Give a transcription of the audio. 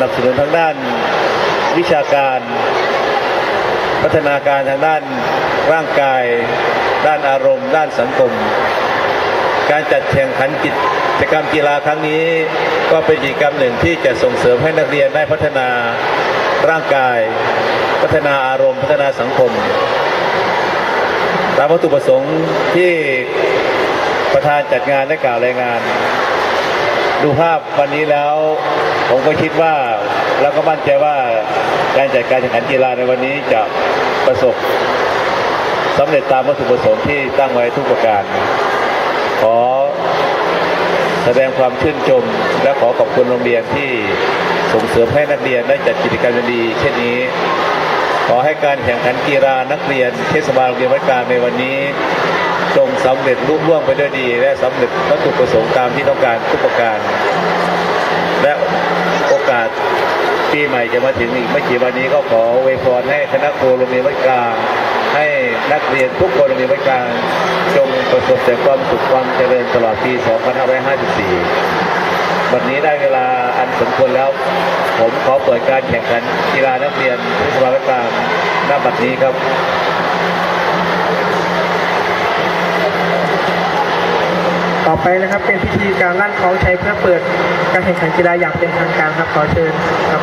นับสนุนทางด้านวิชาการ พัฒนาการทางด้านร่างกาย ด้านอารมณ์ ด้านสังคม การจัดแข่งขันกิจกรรมกีฬาครั้งนี้ ก็เป็นกิจกรรมหนึ่งที่จะส่งเสริมให้นักเรียนได้พัฒนาร่างกาย พัฒนาอารมณ์พัฒนาสังคมตามวัตถุประสงค์ที่ประธานจัดงานได้กล่าวรายงาน ดูภาพวันนี้แล้ว ผมก็คิดว่าแล้วก็มั่นใจว่าการจัดการแข่งขันกีฬาในวันนี้จะประสบสำเร็จตามวัตถุประสงค์ที่ตั้งไว้ทุกประการ ขอแสดงความชื่นชม และขอขอบคุณโรงเรียนที่ส่งเสริมให้นักเรียนได้จัดกิจกรรมดี เช่นนี้ ขอให้การแข่งขันกีฬานักเรียนเทศบาลโรงเรียนวัดกลางในวันนี้จงสำเร็จลุล่วงไปด้วยดี และสำเร็จวัตถุประสงค์ตามที่ต้องการทุกประการ ปีใหม่จะมาถึงอีกไม่กี่วันนี้ก็ขออวยพรให้คณะครูโรงเรียนวัดกลางให้นักเรียนทุกคนโรงเรียนวัดกลางจงประสบแต่ความสุขความเจริญตลอดปี 2554 วันนี้ได้เวลาอันสมควรแล้ว ผมขอเปิดการแข่งขันกีฬานักเรียนทศบาลวัดกลางณบัดนี้ครับต่อไปนะครับเป็นพิธีการลั่นคล้องชัยเพื่อเปิดการแข่งขันกีฬาอย่างเป็นทางการครับขอเชิญครับ